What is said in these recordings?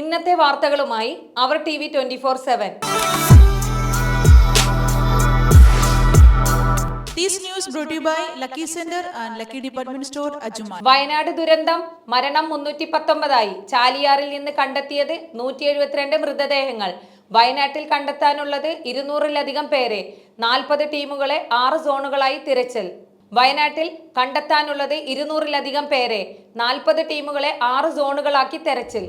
ഇന്നത്തെ വാർത്തകളുമായി our T V twenty four seven. Wayanad ദുരന്തം മരണം മുന്നൂറ്റി പത്തൊമ്പതായി ചാലിയാറിൽ നിന്ന് കണ്ടെത്തിയത് നൂറ്റി എഴുപത്തിരണ്ട് മൃതദേഹങ്ങൾ. വയനാട്ടിൽ കണ്ടെത്താനുള്ളത് ഇരുന്നൂറിലധികം പേരെ. നാൽപ്പത് ടീമുകളെ ആറ് സോണുകളായി തിരച്ചിൽ. വയനാട്ടിൽ കണ്ടെത്താനുള്ളത് ഇരുന്നൂറിലധികം പേരെ. നാൽപ്പത് ടീമുകളെ ആറ് സോണുകളാക്കി തെരച്ചിൽ.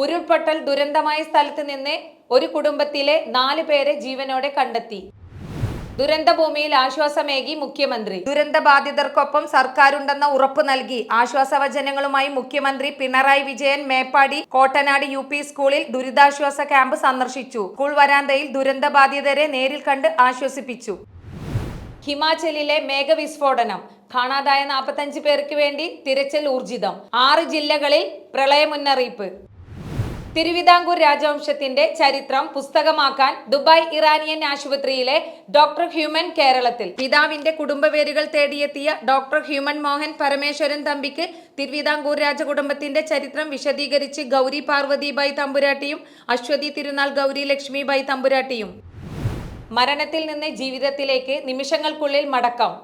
ഉരുൾപൊട്ടൽ ദുരന്തമായ സ്ഥലത്ത് നിന്ന് ഒരു കുടുംബത്തിലെ നാല് പേരെ ജീവനോടെ കണ്ടെത്തി. ദുരന്തഭൂമിയിൽ ആശ്വാസമേകി മുഖ്യമന്ത്രി. ദുരന്ത ബാധിതർക്കൊപ്പം സർക്കാരുണ്ടെന്ന ഉറപ്പ് നൽകി ആശ്വാസവചനങ്ങളുമായി മുഖ്യമന്ത്രി പിണറായി വിജയൻ മേപ്പാടി കോട്ടനാട് യു സ്കൂളിൽ ദുരിതാശ്വാസ ക്യാമ്പ് സന്ദർശിച്ചു. സ്കൂൾ വരാന്തയിൽ ദുരന്ത ബാധിതരെ നേരിൽ കണ്ട് ആശ്വസിപ്പിച്ചു. ഹിമാചലിലെ മേഘവിസ്ഫോടനം. കാണാതായ നാൽപ്പത്തഞ്ച് പേർക്ക് വേണ്ടി തിരച്ചിൽ ഊർജിതം. ആറ് ജില്ലകളിൽ പ്രളയ മുന്നറിയിപ്പ് തിരുവിതാംകൂർ രാജവംശത്തിന്റെ ചരിത്രം പുസ്തകമാക്കാൻ ദുബായ് ഇറാനിയൻ ആശുപത്രിയിലെ ഡോക്ടർ ഹ്യൂമൻ കേരളത്തിൽ. പിതാവിന്റെ കുടുംബവേരുകൾ തേടിയെത്തിയ ഡോക്ടർ ഹ്യൂമൻ മോഹൻ പരമേശ്വരൻ തമ്പിക്ക് തിരുവിതാംകൂർ രാജകുടുംബത്തിന്റെ ചരിത്രം വിശദീകരിച്ച് ഗൗരി പാർവതിബായി തമ്പുരാട്ടിയും അശ്വതി തിരുനാൾ ഗൗരി ലക്ഷ്മിബായി തമ്പുരാട്ടിയും. മരണത്തിൽ നിന്ന് ജീവിതത്തിലേക്ക് നിമിഷങ്ങൾക്കുള്ളിൽ മടക്കം.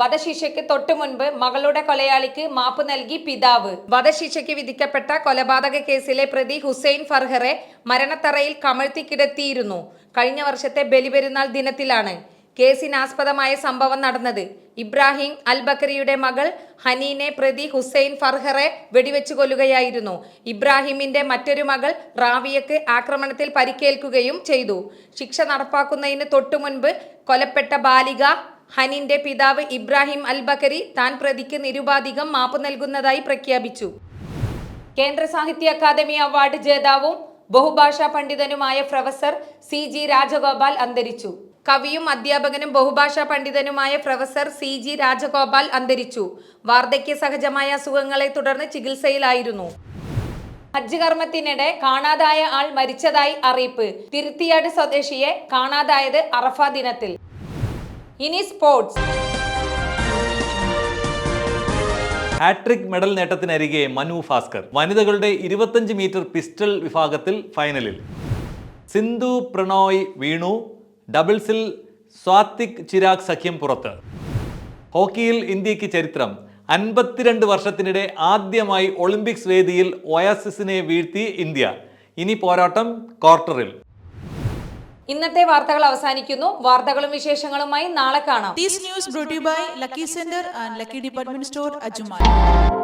വധശിക്ഷയ്ക്ക് തൊട്ടു മുൻപ് മകളുടെ കൊലയാളിക്ക് മാപ്പ് നൽകി പിതാവ്. വധശിക്ഷയ്ക്ക് വിധിക്കപ്പെട്ട കൊലപാതക കേസിലെ പ്രതി ഹുസൈൻ ഫർഹറെ മരണത്തറയിൽ കമഴ്ത്തി കിടത്തിയിരുന്നു. കഴിഞ്ഞ വർഷത്തെ ബലിപെരുന്നാൾ ദിനത്തിലാണ് കേസിനാസ്പദമായ സംഭവം നടന്നത്. ഇബ്രാഹിം അൽ ബക്കറിയുടെ മകൾ ഹനീനെ പ്രതി ഹുസൈൻ ഫർഹറെ വെടിവെച്ചു കൊല്ലുകയായിരുന്നു. ഇബ്രാഹിമിന്റെ മറ്റൊരു മകൾ റാവിയക്ക് ആക്രമണത്തിൽ പരിക്കേൽക്കുകയും ചെയ്തു. ശിക്ഷ നടപ്പാക്കുന്നതിന് തൊട്ടു മുൻപ് കൊലപ്പെട്ട ബാലിക ഹനിന്റെ പിതാവ് ഇബ്രാഹിം അൽ ബക്കരി താൻ പ്രതിക്ക് നിരുപാധികം മാപ്പ് നൽകുന്നതായി പ്രഖ്യാപിച്ചു. കേന്ദ്ര സാഹിത്യ അക്കാദമി അവാർഡ് ജേതാവും ബഹുഭാഷാ പണ്ഡിതനുമായ പ്രൊഫസർ സി ജി രാജഗോപാൽ അന്തരിച്ചു. കവിയും അധ്യാപകനും ബഹുഭാഷാ പണ്ഡിതനുമായ പ്രൊഫസർ സി ജി രാജഗോപാൽ അന്തരിച്ചു. വാർദ്ധക്യ സഹജമായ അസുഖങ്ങളെ തുടർന്ന് ചികിത്സയിലായിരുന്നു. ഹജ്ജ് കർമ്മത്തിനിടെ കാണാതായ ആൾ മരിച്ചതായി അറിയിപ്പ്. തിരുത്തിയാട് സ്വദേശിയെ കാണാതായത് അറഫ ദിനത്തിൽ. ഇനി സ്പോർട്സ് ഹാട്രിക് മെഡൽ നേട്ടത്തിനരികെ മനു ഭാസ്കർ. വനിതകളുടെ ഇരുപത്തഞ്ച് മീറ്റർ പിസ്റ്റൾ വിഭാഗത്തിൽ ഫൈനലിൽ സിന്ധു പ്രണോയ് വീണു. ഡബിൾസിൽ സ്വാത്തിക് ചിരാഗ് സഖ്യം പുറത്ത്. ഹോക്കിയിൽ ഇന്ത്യയ്ക്ക് ചരിത്രം. അൻപത്തിരണ്ട് വർഷത്തിനിടെ ആദ്യമായി ഒളിമ്പിക്സ് വേദിയിൽ ഒയാസിസിനെ വീഴ്ത്തി ഇന്ത്യ. ഇനി പോരാട്ടം ക്വാർട്ടറിൽ. ഇന്നത്തെ വാർത്തകൾ അവസാനിക്കുന്നു വാർത്തകളും വിശേഷങ്ങളുമായി നാളെ കാണാം you by Lucky Center and Lucky Department Store, Ajuman.